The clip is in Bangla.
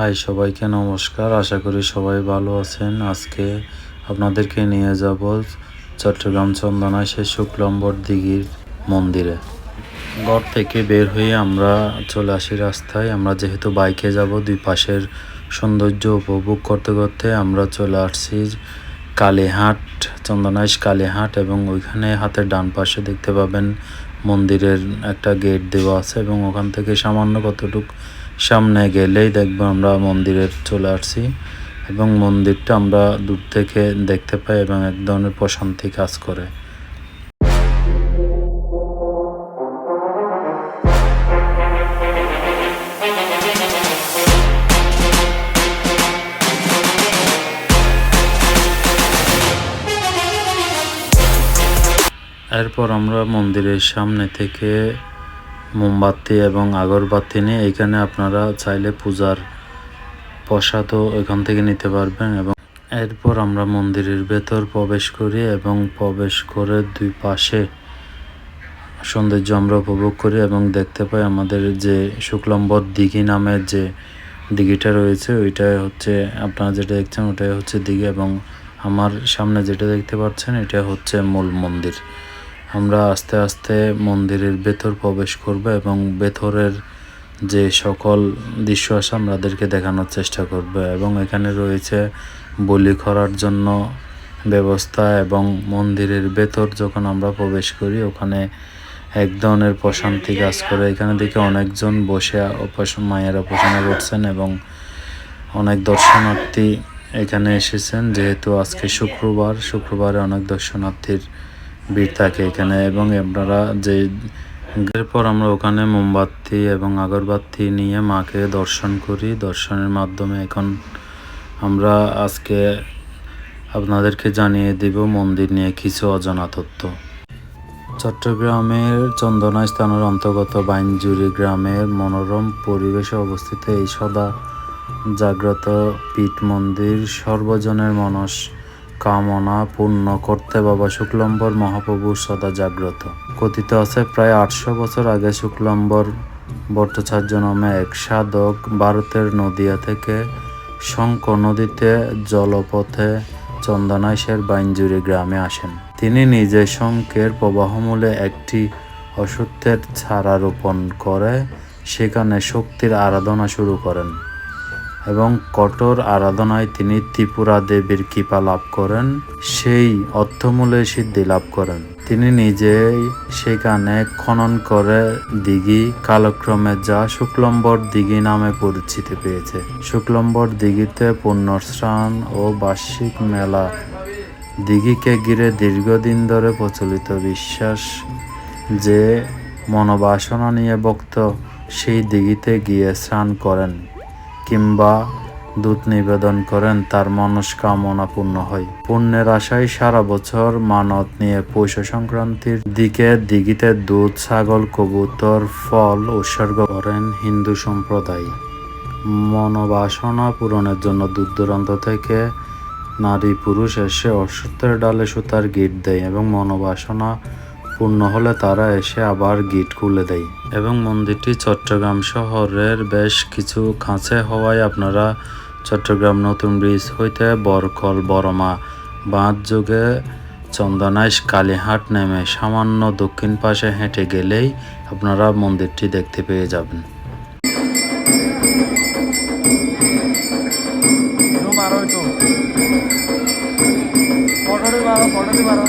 হাই সবাইকে নমস্কার, আশা করি সবাই ভালো আছেন। আজকে আপনাদেরকে নিয়ে যাব চট্টগ্রাম চন্দনা সে শুক্লম্বর দিঘির মন্দিরে। ঘর থেকে বের হয়ে আমরা চলে আসি রাস্তায়। আমরা যেহেতু বাইকে যাব, দুই পাশের সৌন্দর্য উপভোগ করতে করতে আমরা চলে আসছি কালীহাট, চন্দনাইশ কালীহাট এবং ওইখানে হাতের ডান পাশে দেখতে পাবেন মন্দিরের একটা গেট দেওয়া আছে এবং ওখান থেকে সামান্য কতটুক সামনে গেলেই দেখব আমরা মন্দিরে চলে আসছি। এবং মন্দিরটা আমরা দূর থেকে দেখতে পাই এবং এক ধরনের প্রশান্তি কাজ করে। এরপর আমরা মন্দিরের সামনে থেকে মোমবাতি এবং আগরবাতি নিয়ে এখানে আপনারা চাইলে পূজার প্রসাদও এখান থেকে নিতে পারবেন এবং এরপর আমরা মন্দিরের ভেতর প্রবেশ করি এবং প্রবেশ করে দুই পাশে সৌন্দর্য আমরা উপভোগ করি এবং দেখতে পাই আমাদের যে শুক্লম্বর দিঘি নামের যে দিঘিটা রয়েছে ওইটাই হচ্ছে আপনারা যেটা দেখছেন ওটাই হচ্ছে দিঘি এবং আমার সামনে যেটা দেখতে পাচ্ছেন, এটা হচ্ছে মূল মন্দির। আমরা আস্তে আস্তে মন্দিরের ভেতর প্রবেশ করব এবং ভেতরের যে সকল দৃশ্য আছে আমাদেরকে দেখানোর চেষ্টা করব এবং এখানে রয়েছে বলি করার জন্য ব্যবস্থা এবং মন্দিরের ভেতর যখন আমরা প্রবেশ করি, ওখানে এক ধরনের প্রশান্তি কাজ করে। এখানে দেখে অনেকজন বসে উপাসন মায়ের উপাসনা করছেন এবং অনেক দর্শনার্থী এখানে এসেছেন। যেহেতু আজকে শুক্রবার, শুক্রবারে অনেক দর্শনার্থীর ভিড় থাকে এখানে এবং আপনারা যে এরপর আমরা ওখানে মোমবাতি এবং আগরবাতি নিয়ে মাকে দর্শন করি। দর্শনের মাধ্যমে এখন আমরা আজকে আপনাদেরকে জানিয়ে দিব মন্দির নিয়ে কিছু অজানা তথ্য। চট্টগ্রামের চন্দনা স্থানের অন্তর্গত বাইনজুরি গ্রামের মনোরম পরিবেশে অবস্থিত এই সদা জাগ্রত পীঠ মন্দির সর্বজনের মনস কামনা পূর্ণ করতে বাবা শুক্লম্বর মহাপ্রভু সদা জাগ্রত। কথিত আছে, প্রায় আটশো বছর আগে শুক্লম্বর ভট্টাচার্য নামে এক সাধক ভারতের নদিয়া থেকে শঙ্ক নদীতে জলপথে চন্দনাইশের বাইনজুরি গ্রামে আসেন। তিনি নিজে শঙ্কের প্রবাহমূলে একটি অসত্যের ছাড়া রোপণ করে, সেখানে শক্তির আরাধনা শুরু করেন। এবং কঠোর আরাধনায় তিনি ত্রিপুরা দেবীর কৃপা লাভ করেন, সেই অর্থমূলে সিদ্ধি লাভ করেন। তিনি নিজেই সেখানে খনন করে দিঘি কালক্রমে যা শুক্লম্বর দিঘি নামে পরিচিতি পেয়েছে। শুক্লম্বর দিঘিতে পুণ্যস্নান ও বার্ষিক মেলা দিঘিকে ঘিরে দীর্ঘদিন ধরে প্রচলিত বিশ্বাস যে মনোবাসনা নিয়ে ভক্ত সেই দিঘিতে গিয়ে স্নান করেন। কিংবা দুধ নিবেদন করেন, তার মনস্কামনা পূর্ণ হয়। পুণ্যের আশায় সারা বছর মানত নিয়ে পৌষ সংক্রান্তির দিকে দিঘিতে দুধ, ছাগল, কবুতর, ফল উৎসর্গ করেন হিন্দু সম্প্রদায়। মনোবাসনা পূরণের জন্য দূর দূরান্ত থেকে নারী পুরুষ এসে অসত্যের ডালে সুতার গিট দেয় এবং মনোবাসনা পূর্ণ হলে তারা এসে আবার গেট খুলে দেয়। এবং মন্দিরটি চট্টগ্রাম শহরের বেশ কিছু কাছে হওয়ায় আপনারা চট্টগ্রাম নতুন ব্রিজ হইতে বরকল বরমা, বাঁধ যুগে চন্দনাইশ, কালীহাট নেমে সামান্য দক্ষিণ পাশে হেঁটে গেলেই আপনারা মন্দিরটি দেখতে পেয়ে যাবেন। ফটোটি মারো